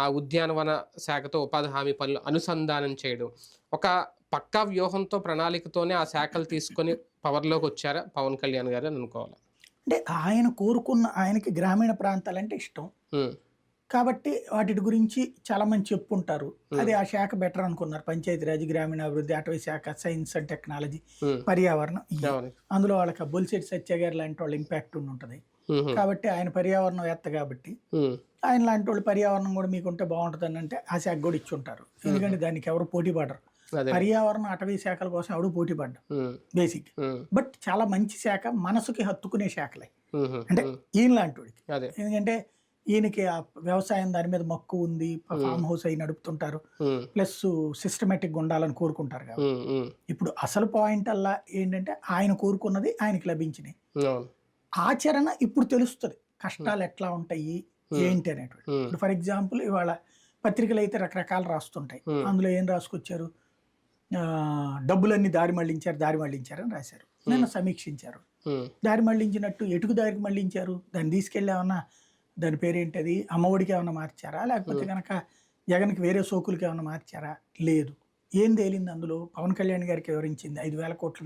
ఆ ఉద్యానవన శాఖతో ఉపాధి హామీ పనులు అనుసంధానం చేయడం. ఒక పక్కా వ్యూహంతో ప్రణాళికతోనే ఆ శాఖలు తీసుకొని పవర్లోకి వచ్చారా? పవన్ కళ్యాణ్ గారు అని అనుకోవాలి? అంటే ఆయన కోరుకున్న ఆయనకి గ్రామీణ ప్రాంతాలంటే ఇష్టం. కాబట్టి వాటి గురించి చాలా మంది చెప్పుంటారు. అది ఆ శాఖ బెటర్ అనుకున్నారు. పంచాయతీరాజ్ గ్రామీణాభివృద్ధి అటవీ శాఖ సైన్స్ అండ్ టెక్నాలజీ పర్యావరణం. అందులో వాళ్ళకి బొలిశెట్టి సత్య గారు లాంటి వాళ్ళ ఇంపాక్ట్ ఉంటుంది. కాబట్టి ఆయన పర్యావరణవేత్త కాబట్టి ఉమ్, ఆయన లాంటి వాళ్ళు పర్యావరణం కూడా మీకుంటే బాగుంటుంది అంటే ఆ శాఖ కూడా ఇచ్చి ఉంటారు ఎందుకంటే దానికి ఎవరు పోటీ పడరు. పర్యావరణ అటవీ శాఖల కోసం ఎవడు పోటీ పడ్డారు ఉమ్, బేసిక్. బట్ చాలా మంచి శాఖ మనసుకి హత్తుకునే శాఖలే. అంటే ఈయన లాంటి వాడికి. ఎందుకంటే ఈయనకి ఆ వ్యవసాయం దాని మీద మక్కువ ఉంది ఫామ్ హౌస్ అయి నడుపుతుంటారు. ప్లస్ సిస్టమేటిక్ ఉండాలని కోరుకుంటారు కాబట్టి. ఉమ్, ఇప్పుడు అసలు పాయింట్ అల్లా ఏంటంటే ఆయన కోరుకున్నది ఆయనకి లభించినాయి. ఆచరణ ఇప్పుడు తెలుస్తుంది. కష్టాలు ఎట్లా ఉంటాయి ఏంటి అనేటువంటి ఇప్పుడు ఫర్ ఎగ్జాంపుల్ ఇవాళ పత్రికలు అయితే రకరకాలు రాస్తుంటాయి. అందులో ఏం రాసుకొచ్చారు? డబ్బులన్నీ దారి మళ్ళించారు దారి మళ్ళించారు అని రాశారు. నిన్న సమీక్షించారు. దారి మళ్ళించినట్టు ఎటుకు దారికి మళ్ళించారు? దాన్ని తీసుకెళ్ళి ఏమన్నా దాని పేరేంటది? అమ్మఒడికి ఏమన్నా మార్చారా? లేకపోతే కనుక జగన్కి వేరే సోకులకి ఏమన్నా మార్చారా? లేదు. ఏం తేలింది అందులో? పవన్ కళ్యాణ్ గారికి వివరించింది ఐదు వేల కోట్ల